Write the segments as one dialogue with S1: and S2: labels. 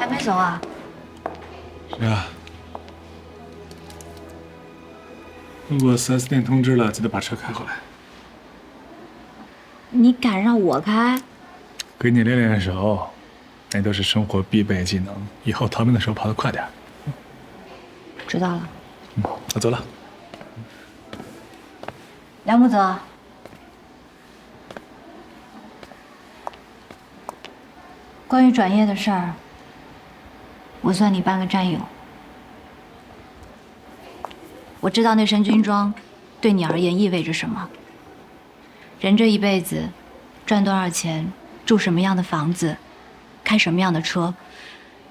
S1: 还没走啊？
S2: 是啊。如果 4S 店通知了，记得把车开回来。
S1: 你敢让我开？
S2: 给你练练手，那都是生活必备技能，以后逃命的时候跑得快点。
S1: 知道了。
S2: 嗯，我走了。
S1: 梁木泽，关于转业的事儿，我算你半个战友。我知道那身军装对你而言意味着什么。人这一辈子，赚多少钱，住什么样的房子，开什么样的车，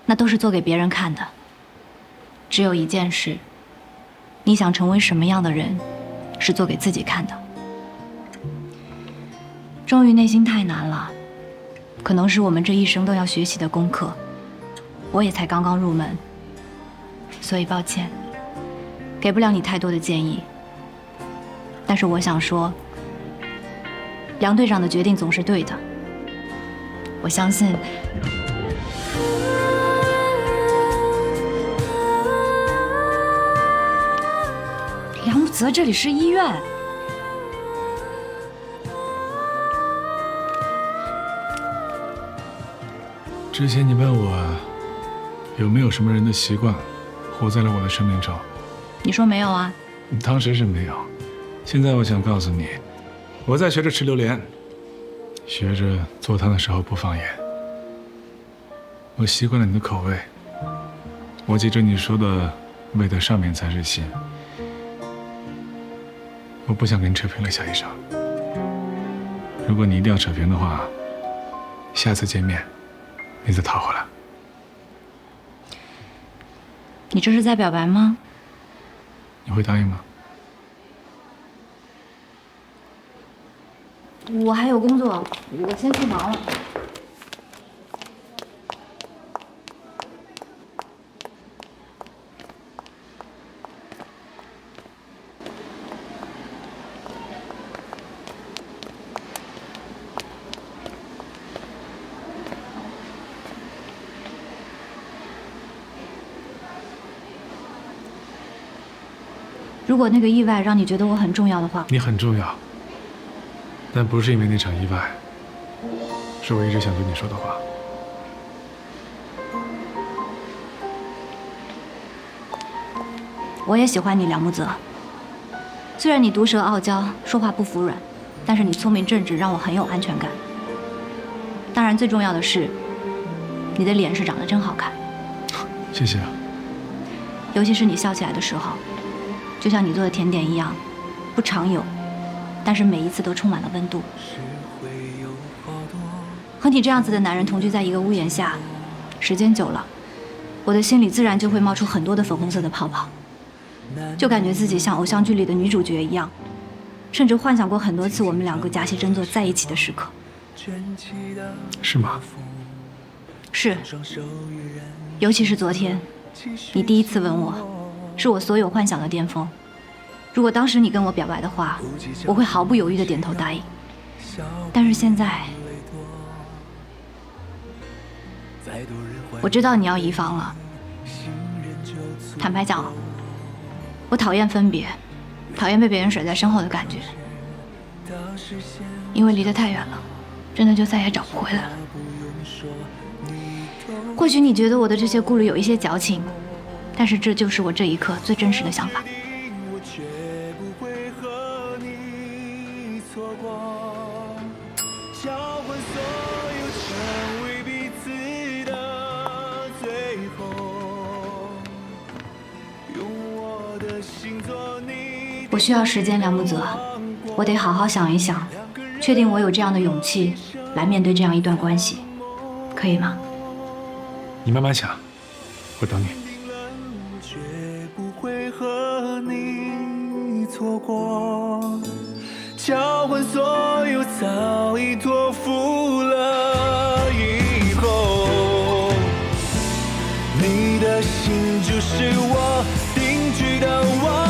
S1: 那都是做给别人看的。只有一件事，你想成为什么样的人，是做给自己看的。忠于内心太难了，可能是我们这一生都要学习的功课。我也才刚刚入门，所以抱歉，给不了你太多的建议。但是我想说，梁队长的决定总是对的。我相信，梁泽，这里是医院。
S2: 之前你问我有没有什么人的习惯活在了我的生命中，
S1: 你说没有啊？
S2: 当时是没有，现在我想告诉你，我在学着吃榴莲，学着做汤的时候不放盐。我习惯了你的口味，我记着你说的“味的上面才是心”，我不想跟你扯平了，夏医生。如果你一定要扯平的话，下次见面。你再讨回来，
S1: 你这是在表白吗？
S2: 你会答应吗？
S1: 我还有工作，我先去忙了。如果那个意外让你觉得我很重要的话，
S2: 你很重要，但不是因为那场意外，是我一直想对你说的话。
S1: 我也喜欢你，梁木泽。虽然你毒舌傲娇，说话不服软，但是你聪明正直，让我很有安全感。当然，最重要的是，你的脸是长得真好看。
S2: 谢谢啊。
S1: 尤其是你笑起来的时候。就像你做的甜点一样，不常有，但是每一次都充满了温度。和你这样子的男人同居在一个屋檐下，时间久了，我的心里自然就会冒出很多的粉红色的泡泡，就感觉自己像偶像剧里的女主角一样，甚至幻想过很多次我们两个假戏真做在一起的时刻。
S2: 是吗？
S1: 是。尤其是昨天，你第一次吻我。是我所有幻想的巅峰。如果当时你跟我表白的话，我会毫不犹豫的点头答应。但是现在，我知道你要移防了。坦白讲，我讨厌分别，讨厌被别人甩在身后的感觉。因为离得太远了，真的就再也找不回来了。或许你觉得我的这些顾虑有一些矫情。但是这就是我这一刻最真实的想法。我需要时间，梁木泽，我得好好想一想，确定我有这样的勇气来面对这样一段关系，可以吗？
S2: 你慢慢想，我等你。错过，交换所有，早已托付了以后，你的心就是我定居的窝。